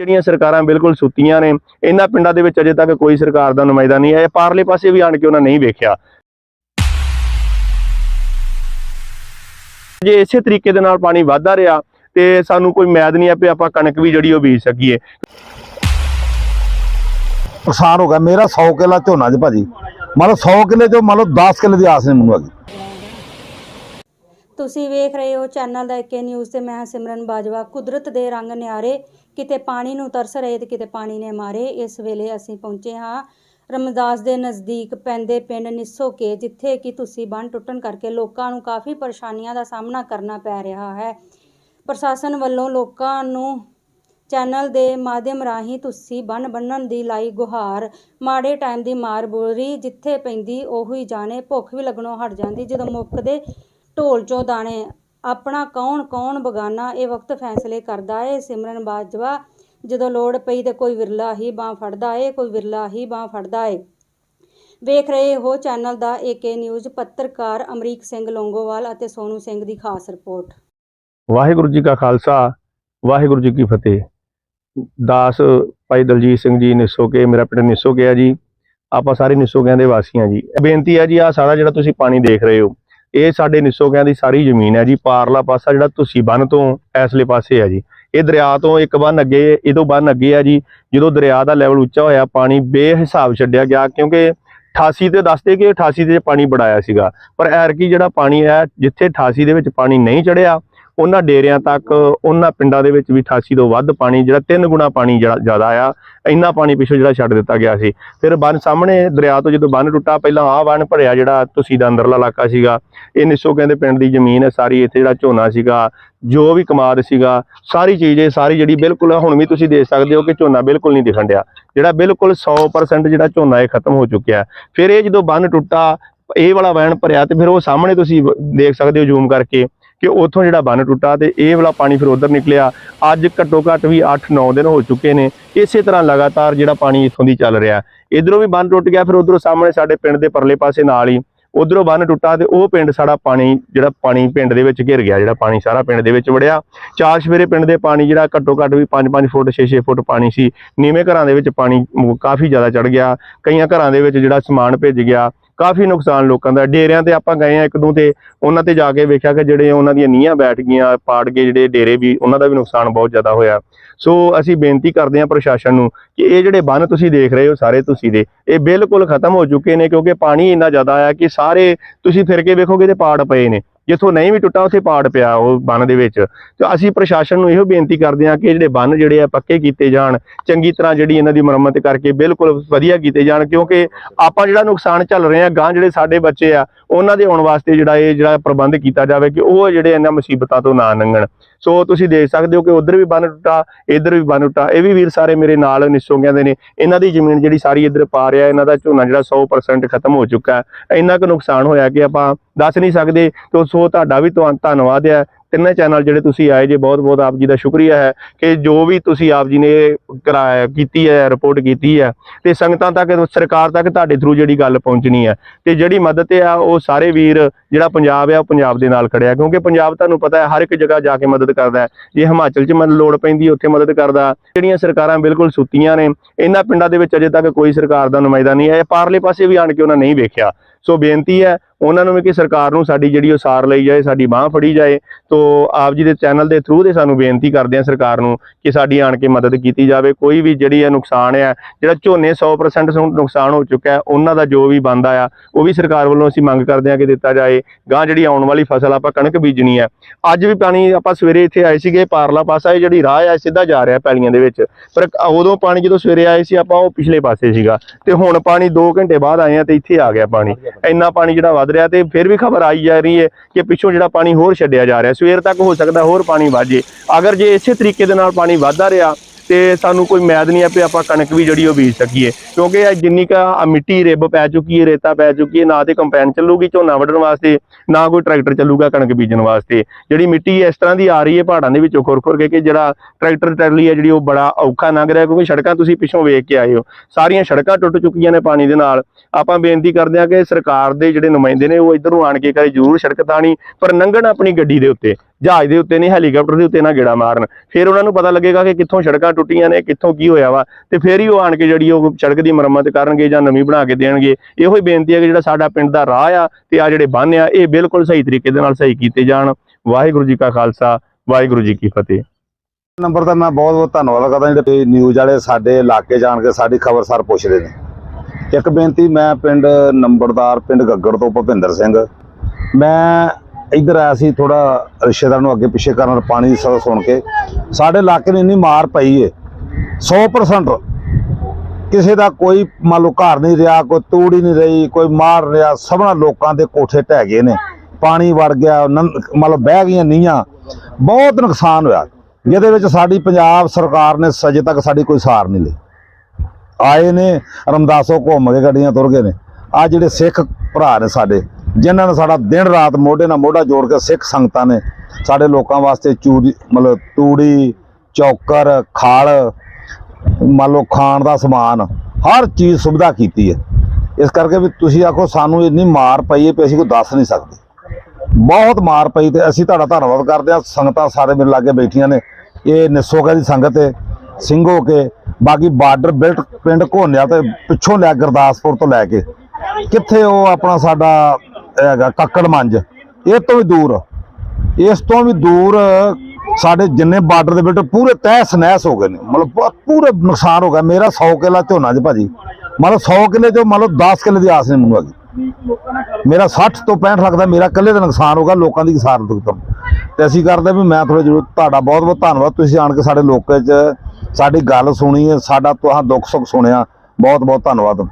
ਜਿਹੜੀਆਂ ਸਰਕਾਰਾਂ ਬਿਲਕੁਲ ਸੁੱਤੀਆਂ ਨੇ ਇਹਨਾਂ ਪਿੰਡਾਂ ਦੇ ਵਿੱਚ ਅਜੇ ਤੱਕ ਕੋਈ ਸਰਕਾਰ ਦਾ ਨੁਮਾਇੰਦਾ ਨਹੀਂ ਆਇਆ ਪਾਰਲੇ ਪਾਸੇ ਵੀ ਆਣ ਕੇ ਉਹਨਾਂ ਨਹੀਂ ਵੇਖਿਆ। ਜੇ ਇਸੇ ਤਰੀਕੇ ਦੇ ਨਾਲ ਪਾਣੀ ਵਧਦਾ ਰਿਹਾ ਤੇ ਸਾਨੂੰ ਕੋਈ ਮੈਦ ਨਹੀਂ ਆ ਵੀ ਆਪਾਂ ਕਣਕ ਵੀ ਜਿਹੜੀ ਉਹ ਬੀਜ ਸਕੀਏ। ਨੁਕਸਾਨ ਹੋ ਗਿਆ ਮੇਰਾ 100 ਕਿੱਲਾ ਝੋਨਾ ਜੀ ਭਾਜੀ। ਮੰਨ ਲਓ 100 ਕਿੱਲੇ ਚੋਂ ਮੰਨ ਲਓ 10 ਕਿੱਲੇ ਦੀ ਆਸ ਨਹੀਂ ਮੈਨੂੰ ਹੈਗੀ। ਤੁਸੀਂ ਵੇਖ ਰਹੇ ਹੋ ਚੈਨਲ ਦਾ ਕੇ ਨਿਊਜ਼ ਤੇ ਮੈਂ ਹਾਂ ਸਿਮਰਨ ਬਾਜਵਾ ਕੁਦਰਤ ਦੇ ਰੰਗ ਨਿਆਰੇ। ਕਿਤੇ ਪਾਣੀ ਨੂੰ ਤਰਸ ਰਹੇ ਤੇ ਕਿਤੇ ਪਾਣੀ ਨੇ ਮਾਰੇ। ਇਸ ਵੇਲੇ ਅਸੀਂ ਪਹੁੰਚੇ ਹਾਂ ਰਮਦਾਸ ਦੇ ਨਜ਼ਦੀਕ ਪੈਂਦੇ ਪਿੰਡ ਨਿੱਸੋਕੇ ਜਿੱਥੇ ਕਿ ਤੁਸੀਂ ਬੰਨ ਟੁੱਟਣ ਕਰਕੇ ਲੋਕਾਂ ਨੂੰ ਕਾਫੀ ਪਰੇਸ਼ਾਨੀਆਂ ਦਾ ਸਾਹਮਣਾ ਕਰਨਾ ਪੈ ਰਿਹਾ ਹੈ। ਪ੍ਰਸ਼ਾਸਨ ਵੱਲੋਂ ਲੋਕਾਂ ਨੂੰ ਚੈਨਲ ਦੇ ਮਾਧਿਅਮ ਰਾਹੀਂ ਤੁਸੀਂ ਬੰਨ ਬੰਨਣ ਦੀ ਲਾਈ ਗੁਹਾਰ, ਮਾੜੇ ਟਾਈਮ ਦੀ ਮਾਰ ਬੋਰੀ ਜਿੱਥੇ ਪੈਂਦੀ ਉਹੀ ਜਾਣੇ, ਭੁੱਖ ਵੀ ਲੱਗਣੋਂ ਹਟ ਜਾਂਦੀ ਜਦੋਂ ਮੁੱਕਦੇ ਢੋਲ ਚੋਂ ਦਾਣੇ ਆਪਣਾ ਕੌਣ ਕੌਣ ਬਗਾਨਾ ਇਹ ਵਕਤ ਫੈਸਲੇ ਕਰਦਾ ਏ। ਸਿਮਰਨ ਬਾਜਵਾ, ਜਦੋਂ ਲੋੜ ਪਈ ਤੇ ਕੋਈ ਵਿਰਲਾ ਹੀ ਬਾਹ ਫੜਦਾ ਏ, ਕੋਈ ਵਿਰਲਾ ਹੀ ਬਾਹ ਫੜਦਾ ਏ। ਵੇਖ ਰਹੇ ਹੋ ਚੈਨਲ ਦਾ ਏਕੇ ਨਿਊਜ਼ ਪੱਤਰਕਾਰ ਅਮਰੀਕ ਸਿੰਘ ਲੋਂਗੋਵਾਲ ਅਤੇ ਸੋਨੂ ਸਿੰਘ ਦੀ ਖਾਸ ਰਿਪੋਰਟ। ਵਾਹਿਗੁਰੂ ਜੀ ਕਾ ਖਾਲਸਾ, ਵਾਹਿਗੁਰੂ ਜੀ ਕੀ ਫਤਿਹ। ਦਾਸ ਭਾਈ ਦਲਜੀਤ ਸਿੰਘ ਜੀ ਨਿੱਸੋਕੇ ਮੇਰਾ ਪਿੰਡ ਨਿੱਸੋਕੇ ਆ ਜੀ। ਆਪਾਂ ਸਾਰੇ ਨਿੱਸੋਕਿਆਂ ਦੇ ਵਾਸੀਆਂ ਜੀ। ਬੇਨਤੀ ਆ ਜੀ ਆ ਸਾਰਾ ਜਿਹੜਾ ਤੁਸੀਂ ਪਾਣੀ ਦੇਖ ਰਹੇ ਹੋ ਇਹ ਸਾਡੇ ਨਿਸੋਕਿਆਂ ਦੀ ਸਾਰੀ ਜ਼ਮੀਨ ਹੈ ਜੀ, ਪਾਰਲਾ ਪਾਸਾ ਜਿਹੜਾ ਤੁਸੀਂ ਬੰਨ ਤੋਂ ਐਸਲੇ ਪਾਸੇ ਹੈ ਜੀ। ਇਹ ਦਰਿਆ ਤੋਂ ਇੱਕ ਬੰਨ ਅੱਗੇ ਇਹਦੋਂ ਬੰਨ ਅੱਗੇ ਆ ਜੀ। ਜਦੋਂ ਦਰਿਆ ਦਾ ਲੈਵਲ ਉੱਚਾ ਹੋਇਆ, ਪਾਣੀ ਬੇਹਿਸਾਬ ਛੱਡਿਆ ਗਿਆ, ਕਿਉਂਕਿ 88 ਤੇ ਦੱਸਦੇ ਕਿ 88 'ਤੇ ਪਾਣੀ ਬੜਾਇਆ ਸੀਗਾ। ਪਰ ਐਰਕੀ ਜਿਹੜਾ ਪਾਣੀ ਹੈ, ਜਿੱਥੇ 88 ਦੇ ਵਿੱਚ ਪਾਣੀ ਨਹੀਂ ਚੜਿਆ ਉਹਨਾਂ ਡੇਰਿਆਂ ਤੱਕ, ਉਹਨਾਂ ਪਿੰਡਾਂ ਦੇ ਵਿੱਚ ਵੀ 88 ਤੋਂ ਵੱਧ ਪਾਣੀ, ਜਿਹੜਾ ਤਿੰਨ ਗੁਣਾ ਪਾਣੀ ਜਿਹੜਾ ਜ਼ਿਆਦਾ ਆ, ਇੰਨਾ ਪਾਣੀ ਪਿੱਛੋਂ ਜਿਹੜਾ ਛੱਡ ਦਿੱਤਾ ਗਿਆ ਸੀ। ਫਿਰ ਬੰਨ ਸਾਹਮਣੇ ਦਰਿਆ ਤੋਂ ਜਦੋਂ ਬੰਨ ਟੁੱਟਾ, ਪਹਿਲਾਂ ਆਹ ਬੰਨ ਭਰਿਆ ਜਿਹੜਾ ਤੁਸੀਂ ਦਾ ਅੰਦਰਲਾ ਇਲਾਕਾ ਸੀਗਾ, ਇਹ ਨਿਸੋ ਕਹਿੰਦੇ ਪਿੰਡ ਦੀ ਜ਼ਮੀਨ ਹੈ, ਸਾਰੀ ਇੱਥੇ ਜਿਹੜਾ ਝੋਨਾ ਸੀਗਾ, ਜੋ ਵੀ ਕਮਾਦ ਸੀਗਾ, ਸਾਰੀ ਚੀਜ਼ ਇਹ ਸਾਰੀ ਜਿਹੜੀ ਬਿਲਕੁਲ ਹੁਣ ਵੀ ਤੁਸੀਂ ਦੇਖ ਸਕਦੇ ਹੋ ਕਿ ਝੋਨਾ ਬਿਲਕੁਲ ਨਹੀਂ ਦਿਖਣ ਡਿਆ। ਜਿਹੜਾ ਬਿਲਕੁਲ 100% ਜਿਹੜਾ ਝੋਨਾ ਇਹ ਖਤਮ ਹੋ ਚੁੱਕਿਆ ਫਿਰ ਇਹ ਜਦੋਂ ਬੰਨ ਟੁੱਟਾ, ਇਹ ਵਾਲਾ ਵੈਣ ਭਰਿਆ ਤੇ ਫਿਰ ਉਹ ਸਾਹਮਣੇ ਤੁਸੀਂ ਦੇਖ ਸਕਦੇ ਹੋ, ਜ਼ੂਮ ਕਰਕੇ ਕਿ ਉੱਥੋਂ ਜਿਹੜਾ ਬੰਨ ਟੁੱਟਾ ਤੇ ਇਹ ਵਾਲਾ ਪਾਣੀ ਫਿਰ ਉਧਰ ਨਿਕਲਿਆ। ਅੱਜ ਘੱਟੋ ਘੱਟ ਵੀ 8-9 ਦਿਨ ਹੋ ਚੁੱਕੇ ਨੇ। ਇਸੇ ਤਰ੍ਹਾਂ ਲਗਾਤਾਰ ਜਿਹੜਾ ਪਾਣੀ ਇੱਥੋਂ ਦੀ ਚੱਲ ਰਿਹਾ। ਇਧਰੋਂ ਵੀ ਬੰਨ ਟੁੱਟ ਗਿਆ, ਫਿਰ ਉਧਰੋਂ ਸਾਹਮਣੇ ਸਾਡੇ ਪਿੰਡ ਦੇ ਪਰਲੇ ਪਾਸੇ ਨਾਲ ਹੀ ਉਧਰੋਂ ਬੰਨ ਟੁੱਟਾ ਤੇ ਉਹ ਪਿੰਡ ਸਾਡਾ ਪਾਣੀ, ਜਿਹੜਾ ਪਾਣੀ ਪਿੰਡ ਦੇ ਵਿੱਚ ਘਿਰ ਗਿਆ, ਜਿਹੜਾ ਪਾਣੀ ਸਾਰਾ ਪਿੰਡ ਦੇ ਵਿੱਚ ਵੜਿਆ। ਚਾਰ ਸਵੇਰੇ ਪਿੰਡ ਦੇ ਪਾਣੀ ਜਿਹੜਾ ਘੱਟੋ ਘੱਟ ਵੀ 5-5 ਫੁੱਟ 6-6 ਫੁੱਟ ਪਾਣੀ ਸੀ। ਨੀਵੇਂ ਘਰਾਂ ਦੇ ਵਿੱਚ ਪਾਣੀ ਕਾਫੀ ਜ਼ਿਆਦਾ ਚੜ ਗਿਆ। ਕਈਆਂ ਘਰਾਂ ਦੇ ਵਿੱਚ ਜਿਹੜਾ ਸਮਾਨ ਭਿੱਜ ਗਿਆ। ਕਾਫੀ ਨੁਕਸਾਨ ਲੋਕਾਂ ਦਾ। ਡੇਰਿਆਂ ਤੇ ਆਪਾਂ ਗਏ ਆ ਇੱਕ ਦੋ ਤੇ ਉਹਨਾਂ ਤੇ ਜਾ ਕੇ ਵੇਖਿਆ ਕਿ ਜਿਹੜੇ ਉਹਨਾਂ ਦੀਆਂ ਨੀਹਾਂ ਬੈਠ ਗਈਆਂ, ਪਾੜ ਕੇ ਜਿਹੜੇ ਡੇਰੇ ਵੀ, ਉਹਨਾਂ ਦਾ ਵੀ ਨੁਕਸਾਨ ਬਹੁਤ ਜ਼ਿਆਦਾ ਹੋਇਆ। ਸੋ ਅਸੀਂ ਬੇਨਤੀ ਕਰਦੇ ਹਾਂ ਪ੍ਰਸ਼ਾਸਨ ਨੂੰ ਕਿ ਇਹ ਜਿਹੜੇ ਬੰਨ ਤੁਸੀਂ ਦੇਖ ਰਹੇ ਹੋ ਸਾਰੇ ਤੁਸੀਂ ਦੇ, ਇਹ ਬਿਲਕੁਲ ਖਤਮ ਹੋ ਚੁੱਕੇ ਨੇ ਕਿਉਂਕਿ ਪਾਣੀ ਇੰਨਾ ਜ਼ਿਆਦਾ ਆਇਆ ਕਿ ਸਾਰੇ ਤੁਸੀਂ ਫਿਰ ਕੇ ਵੇਖੋਗੇ ਤੇ ਪਾੜ ਪਏ ਨੇ। ਜਿੱਥੋਂ ਨਹੀਂ ਵੀ ਟੁੱਟਾ ਉੱਥੇ ਪਾੜ ਪਿਆ ਉਹ ਬੰਨ ਦੇ ਵਿੱਚ। ਤੇ ਅਸੀਂ ਪ੍ਰਸ਼ਾਸਨ ਨੂੰ ਇਹੋ ਬੇਨਤੀ ਕਰਦੇ ਹਾਂ ਕਿ ਜਿਹੜੇ ਬੰਨ ਜਿਹੜੇ ਆ ਪੱਕੇ ਕੀਤੇ ਜਾਣ, ਚੰਗੀ ਤਰ੍ਹਾਂ ਜਿਹੜੀ ਇਹਨਾਂ ਦੀ ਮੁਰੰਮਤ ਕਰਕੇ ਬਿਲਕੁਲ ਵਧੀਆ ਕੀਤੇ ਜਾਣ, ਕਿਉਂਕਿ ਆਪਾਂ ਜਿਹੜਾ ਨੁਕਸਾਨ ਚੱਲ ਰਹੇ ਆ ਗਾਂ ਜਿਹੜੇ ਸਾਡੇ ਬੱਚੇ ਆ, ਉਹਨਾਂ ਦੇ ਆਉਣ ਵਾਸਤੇ ਜਿਹੜਾ ਇਹ ਜਿਹੜਾ ਪ੍ਰਬੰਧ ਕੀਤਾ ਜਾਵੇ ਕਿ ਉਹ ਜਿਹੜੇ ਇਹਨਾਂ ਮੁਸੀਬਤਾਂ ਤੋਂ ਨਾ ਲੰਘਣ। ਸੋ ਤੁਸੀਂ ਦੇਖ ਸਕਦੇ ਹੋ ਕਿ ਉਧਰ ਵੀ ਬੰਨ ਟੁੱਟਾ, ਇੱਧਰ ਵੀ ਬੰਨ ਟੁੱਟਾ। ਇਹ ਵੀ ਵੀਰ ਸਾਰੇ ਮੇਰੇ ਨਾਲ ਨਿਸੋਗਿਆਂ ਦੇ ਨੇ। ਇਹਨਾਂ ਦੀ ਜ਼ਮੀਨ ਜਿਹੜੀ ਸਾਰੀ ਇੱਧਰ ਪਾ ਰਿਹਾ, ਇਹਨਾਂ ਦਾ ਝੋਨਾ ਜਿਹੜਾ 100% ਖਤਮ ਹੋ ਚੁੱਕਾ ਹੈ। ਇੰਨਾ ਕੁ ਨੁਕਸਾਨ ਹੋਇਆ ਕਿ ਆਪਾਂ ਦੱਸ ਨਹੀਂ ਸਕਦੇ। ਤੋ ਸੋ ਤੁਹਾਡਾ ਵੀ ਤੁਹਾਨੂੰ ਧੰਨਵਾਦ ਹੈ। ਤਿੰਨੇ ਚੈਨਲ ਜਿਹੜੇ ਤੁਸੀਂ ਆਏ ਜੇ, ਬਹੁਤ ਬਹੁਤ ਆਪ ਜੀ ਦਾ ਸ਼ੁਕਰੀਆ ਹੈ ਕਿ ਜੋ ਵੀ ਤੁਸੀਂ ਆਪ ਜੀ ਨੇ ਕਰਾਇਆ, ਕੀਤੀ ਹੈ ਰਿਪੋਰਟ ਕੀਤੀ ਹੈ, ਤੇ ਸੰਗਤਾਂ ਤੱਕ, ਸਰਕਾਰ ਤੱਕ ਤੁਹਾਡੇ ਥਰੂ ਜਿਹੜੀ ਗੱਲ ਪਹੁੰਚਣੀ ਹੈ, ਤੇ ਜਿਹੜੀ ਮਦਦ ਆ, ਉਹ ਸਾਰੇ ਵੀਰ ਜਿਹੜਾ ਪੰਜਾਬ ਆ, ਉਹ ਪੰਜਾਬ ਦੇ ਨਾਲ ਖੜਿਆ, ਕਿਉਂਕਿ ਪੰਜਾਬ ਤੁਹਾਨੂੰ ਪਤਾ ਹੈ, ਹਰ ਇੱਕ ਜਗ੍ਹਾ ਜਾ ਕੇ ਮਦਦ ਕਰਦਾ ਹੈ, ਜੇ ਹਿਮਾਚਲ 'ਚ ਮਦਦ, ਲੋੜ ਪੈਂਦੀ, ਉੱਥੇ ਮਦਦ ਕਰਦਾ, ਜਿਹੜੀਆਂ ਸਰਕਾਰਾਂ ਬਿਲਕੁਲ ਸੁੱਤੀਆਂ ਨੇ, ਇਹਨਾਂ ਪਿੰਡਾਂ ਦੇ ਵਿੱਚ ਅਜੇ ਤੱਕ ਕੋਈ ਸਰਕਾਰ ਦਾ ਨੁਮਾਇੰਦਾ ਨਹੀਂ ਆਇਆ ਪਾਰਲੇ ਪਾਸੇ ਵੀ ਆਣ ਕੇ ਉਹਨਾਂ ਨਹੀਂ ਵੇਖਿਆ। ਸੋ ਬੇਨਤੀ ਹੈ, ਉਹਨਾਂ ਨੂੰ ਵੀ ਕਿ ਸਰਕਾਰ ਨੂੰ ਸਾਡੀ ਜਿਹੜੀ ਉਹ ਸਾਰ ਲਈ ਜਾਏ, ਸਾਡੀ ਬਾਹ ਫੜੀ ਜਾਏ। ਤੋ ਆਪ ਜੀ ਦੇ ਚੈਨਲ ਦੇ ਥਰੂ ਦੇ ਸਾਨੂੰ ਬੇਨਤੀ ਕਰਦੇ ਆ ਸਰਕਾਰ ਨੂੰ ਕਿ ਸਾਡੀ ਆਣ ਕੇ ਮਦਦ ਕੀਤੀ ਜਾਵੇ। ਕੋਈ ਵੀ ਜਿਹੜੀ ਇਹ ਨੁਕਸਾਨ ਆ, ਜਿਹੜਾ ਝੋਨੇ 100% ਨੁਕਸਾਨ ਹੋ ਚੁੱਕਾ ਹੈ, ਉਹਨਾਂ ਦਾ ਜੋ ਵੀ ਬੰਦਾ ਆ ਉਹ ਵੀ ਸਰਕਾਰ ਵੱਲੋਂ ਅਸੀਂ ਮੰਗ ਕਰਦੇ ਆ ਕਿ ਦਿੱਤਾ ਜਾਏ। ਗਾਂ ਜਿਹੜੀ ਆਉਣ ਵਾਲੀ ਫਸਲ ਆਪਾਂ ਕਣਕ ਬੀਜਣੀ ਹੈ। ਅੱਜ ਵੀ ਪਾਣੀ ਆਪਾਂ ਸਵੇਰੇ ਇੱਥੇ ਆਏ ਸੀਗੇ, ਪਾਰਲਾ ਪਾਸਾ, ਇਹ ਜਿਹੜੀ ਰਾਹ ਆ ਸਿੱਧਾ ਜਾ ਰਿਹਾ ਪੈਲੀਆਂ ਦੇ ਵਿੱਚ। ਪਰ ਉਦੋਂ ਪਾਣੀ ਜਦੋਂ ਸਵੇਰੇ ਆਏ ਸੀ, ਆਪਾਂ ਉਹ ਪਿਛਲੇ ਪਾਸੇ ਸੀਗਾ। ਤੇ ਹੁਣ ਪਾਣੀ 2 ਘੰਟੇ ਬਾਅਦ ਆਏ ਆ ਤੇ ਇੱਥੇ ਆ ਗਿਆ ਪਾਣੀ। ਇੰਨਾ ਪਾਣੀ ਜਿਹੜਾ ਵੱਧ ਰਿਹਾ ਤੇ ਫਿਰ ਵੀ ਖਬਰ ਆਈ ਜਾ ਰਹੀ ਹੈ ਕਿ ਪਿੱਛੋਂ ਜਿਹੜਾ ਪਾਣੀ ਹੋਰ ਛੱਡਿਆ ਜਾ ਰਿਹਾ। ਸਵੇਰ ਤੱਕ ਹੋ ਸਕਦਾ ਹੋਰ ਪਾਣੀ ਵਾਜੇ ਅਗਰ ਜੇ ਇਸੇ ਤਰੀਕੇ ਦੇ ਨਾਲ ਪਾਣੀ ਵੱਧਦਾ ਰਿਹਾ ਤੇ ਸਾਨੂੰ ਕੋਈ ਮੈਦ ਨਹੀਂ ਆ ਵੀ ਆਪਾਂ ਕਣਕ ਵੀ ਜਿਹੜੀ ਉਹ ਬੀਜ ਸਕੀਏ। ਕਿਉਂਕਿ ਇਹ ਜਿੰਨੀ ਕਾ ਮਿੱਟੀ ਰਿੱਬ ਪੈ ਚੁੱਕੀ ਹੈ, ਰੇਤਾ ਪੈ ਚੁੱਕੀ ਹੈ, ਨਾ ਤੇ ਕੰਪੈਨ ਚੱਲੂਗੀ ਝੋਨਾ ਵੱਢਣ ਵਾਸਤੇ, ਨਾ ਕੋਈ ਟਰੈਕਟਰ ਚੱਲੂਗਾ ਕਣਕ ਬੀਜਣ ਵਾਸਤੇ। ਜਿਹੜੀ ਮਿੱਟੀ ਇਸ ਤਰ੍ਹਾਂ ਦੀ ਆ ਰਹੀ ਹੈ ਪਹਾੜਾਂ ਦੇ ਵਿੱਚੋਂ ਖੁਰ ਖੁਰ ਕੇ ਕਿ ਜਿਹੜਾ ਟਰੈਕਟਰ ਟਰੈਲੀ ਹੈ ਜਿਹੜੀ ਉਹ ਬੜਾ ਔਖਾ ਲੰਘ ਰਿਹਾ, ਕਿਉਂਕਿ ਸੜਕਾਂ ਤੁਸੀਂ ਪਿੱਛੋਂ ਵੇਖ ਕੇ ਆਏ ਹੋ। ਸਾਰੀਆਂ ਸੜਕਾਂ ਟੁੱਟ ਚੁੱਕੀਆਂ ਨੇ ਪਾਣੀ ਦੇ ਨਾਲ। ਆਪਾਂ ਬੇਨਤੀ ਕਰਦੇ ਹਾਂ ਕਿ ਸਰਕਾਰ ਦੇ ਜਿਹੜੇ ਨੁਮਾਇੰਦੇ ਨੇ ਉਹ ਇੱਧਰ ਆਣ ਕੇ ਕਰੇ ਜ਼ਰੂਰ ਸੜਕ ਤਾਣੀ ਪਰ ਲੰਘਣ ਆਪਣੀ ਗੱਡੀ ਦੇ ਉੱਤੇ। ਜਹਾਜ਼ ਦੇ ਉੱਤੇ ਨਹੀਂ, ਹੈਲੀਕਾਪਟਰ ਦੇ ਉੱਤੇ ਨਾ ਗੇੜਾ ਮਾਰਨ। ਫਿਰ ਉਹਨਾਂ ਨੂੰ ਪਤਾ ਲੱਗੇਗਾ ਕਿ ਕਿੱਥੋਂ ਸੜਕਾਂ ਟੁੱਟੀਆਂ ਨੇ, ਕਿੱਥੋਂ ਕੀ ਹੋਇਆ ਵਾ। ਤੇ ਫਿਰ ਹੀ ਉਹ ਆਣ ਕੇ ਜਿਹੜੀ ਉਹ ਸੜਕ ਦੀ ਮੁਰੰਮਤ ਕਰਨਗੇ ਜਾਂ ਨਵੀਂ ਬਣਾ ਕੇ ਦੇਣਗੇ। ਇਹੋ ਹੀ ਬੇਨਤੀ ਹੈ ਕਿ ਜਿਹੜਾ ਸਾਡਾ ਪਿੰਡ ਦਾ ਰਾਹ ਆ ਤੇ ਆ ਜਿਹੜੇ ਬੰਨ ਆ, ਇਹ ਬਿਲਕੁਲ ਸਹੀ ਤਰੀਕੇ ਦੇ ਨਾਲ ਸਹੀ ਕੀਤੇ ਜਾਣ। ਵਾਹਿਗੁਰੂ ਜੀ ਕਾ ਖਾਲਸਾ, ਵਾਹਿਗੁਰੂ ਜੀ ਕੀ ਫਤਿਹ। ਨੰਬਰ ਦਾ ਮੈਂ ਬਹੁਤ ਬਹੁਤ ਧੰਨਵਾਦ ਕਰਦਾ ਜਿਹੜੇ ਨਿਊਜ਼ ਵਾਲੇ ਸਾਡੇ ਇਲਾਕੇ ਜਾਣ ਕੇ ਸਾਡੀ ਖਬਰਸਾਰ ਪੁੱਛਦੇ ਨੇ। ਇੱਕ ਬੇਨਤੀ, ਮੈਂ ਪਿੰਡ ਨੰਬਰਦਾਰ, ਪਿੰਡ ਗੱਗੜ ਤੋਂ ਭੁਪਿੰਦਰ ਸਿੰਘ। ਮੈਂ ਇੱਧਰ ਆਇਆ ਸੀ ਥੋੜਾ ਰਿਸ਼ਤੇਦਾਰ ਨੂੰ ਅੱਗੇ ਪਿੱਛੇ ਕਰਨ ਪਾਣੀ ਦੀ ਸਭ ਸੁਣ ਕੇ। ਸਾਡੇ ਇਲਾਕੇ ਨੂੰ ਇੰਨੀ ਮਾਰ ਪਈ ਏ। 100% ਕਿਸੇ ਦਾ ਕੋਈ ਮੰਨ ਲਓ ਘਰ ਨਹੀਂ ਰਿਹਾ, ਕੋਈ ਤੂੜੀ ਨਹੀਂ ਰਹੀ, ਕੋਈ ਮਾਰ ਰਿਹਾ, ਸਭਨਾ ਲੋਕਾਂ ਦੇ ਕੋਠੇ ਢਹਿ ਗਏ ਨੇ। ਪਾਣੀ ਵੜ ਗਿਆ, ਨੰ- ਮੰਨ ਲਓ ਬਹਿ ਗਈਆਂ ਨੀਆਂ ਬਹੁਤ ਨੁਕਸਾਨ ਹੋਇਆ। ਜਿਹਦੇ ਵਿੱਚ ਸਾਡੀ ਪੰਜਾਬ ਸਰਕਾਰ ਨੇ ਸਜੇ ਤੱਕ ਸਾਡੀ ਕੋਈ ਸਾਰ ਨਹੀਂ ਲਈ। ਆਏ ਨੇ, ਰਮਦਾਸੋ ਘੁੰਮ ਕੇ ਗੱਡੀਆਂ ਤੁਰ ਗਏ ਨੇ। ਆ ਜਿਹੜੇ ਸਿੱਖ ਭਰਾ ਨੇ ਸਾਡੇ ਜਿਨ੍ਹਾਂ ਨੇ ਸਾਡਾ ਦਿਨ ਰਾਤ ਮੋਢੇ ਨਾਲ ਮੋਢਾ ਜੋੜ ਕੇ ਸਿੱਖ ਸੰਗਤਾਂ ਨੇ ਸਾਡੇ ਲੋਕਾਂ ਵਾਸਤੇ ਚੂਰੀ, ਮਤਲਬ ਤੂੜੀ, ਚੌਕਰ, ਖਾਲ, ਮੰਨ ਲਓ ਖਾਣ ਦਾ ਸਮਾਨ, ਹਰ ਚੀਜ਼ ਸੁਵਿਧਾ ਕੀਤੀ ਹੈ। ਇਸ ਕਰਕੇ ਵੀ ਤੁਸੀਂ ਆਖੋ ਸਾਨੂੰ ਇੰਨੀ ਮਾਰ ਪਈ ਹੈ ਕਿ ਅਸੀਂ ਕੋਈ ਦੱਸ ਨਹੀਂ ਸਕਦੇ। ਬਹੁਤ ਮਾਰ ਪਈ ਤੇ ਅਸੀਂ ਤੁਹਾਡਾ ਧੰਨਵਾਦ ਕਰਦੇ ਹਾਂ। ਸੰਗਤਾਂ ਸਾਰੇ ਮੇਰੇ ਲਾਗੇ ਬੈਠੀਆਂ ਨੇ। ਇਹ ਨਿਸੋਗਾ ਦੀ ਸੰਗਤ ਹੈ, ਸਿੰਘੋ ਕੇ। ਬਾਕੀ ਬਾਰਡਰ ਬਿਲਟ ਪਿੰਡ ਘੋਨਿਆ ਤੇ ਪਿੱਛੋਂ ਲੈ ਗੁਰਦਾਸਪੁਰ ਤੋਂ ਲੈ ਕੇ। ਕਿੱਥੇ ਉਹ ਆਪਣਾ ਸਾਡਾ ਹੈਗਾ ਕੱਕੜ ਮੰਜ। ਇਹ ਤੋਂ ਵੀ ਦੂਰ। ਇਸ ਤੋਂ ਵੀ ਦੂਰ ਸਾਡੇ ਜਿੰਨੇ ਬਾਰਡਰ ਦੇ ਬਿਲਟ ਪੂਰੇ ਤਹਿਸ ਨਹਿਸ ਹੋ ਗਏ ਨੇ। ਮਤਲਬ ਪੂਰੇ ਨੁਕਸਾਨ ਹੋ ਗਿਆ। ਮੇਰਾ 100 ਕਿੱਲਾ ਝੋਨਾ ਜੀ ਭਾਜੀ। ਮਤਲਬ 100 ਕਿੱਲੇ ਚੋਂ ਮਤਲਬ 10 ਕਿੱਲੇ ਦੀ ਆਸ ਨਹੀਂ ਮੈਨੂੰ ਹੈਗੀ। ਮੇਰਾ 60 ਤੋਂ 65 ਲੱਖ ਦਾ ਮੇਰਾ ਇਕੱਲੇ ਦਾ ਨੁਕਸਾਨ ਹੋ ਗਿਆ ਲੋਕਾਂ ਦੀ ਕਿਸਾਨ ਦੁੱਖ ਤੇ। ਅਸੀਂ ਕਰਦੇ ਵੀ ਮੈਂ ਥੋੜਾ ਜਰੂਰ ਤੁਹਾਡਾ ਬਹੁਤ ਬਹੁਤ ਧੰਨਵਾਦ। ਤੁਸੀਂ ਆਣ ਕੇ ਸਾਡੇ ਲੋਕਾਂ 'ਚ ਸਾਡੀ ਗੱਲ ਸੁਣੀ ਸਾਡਾ ਤੁਹਾਂ ਦੁੱਖ ਸੁੱਖ ਸੁਣਿਆ। ਬਹੁਤ ਬਹੁਤ ਧੰਨਵਾਦ।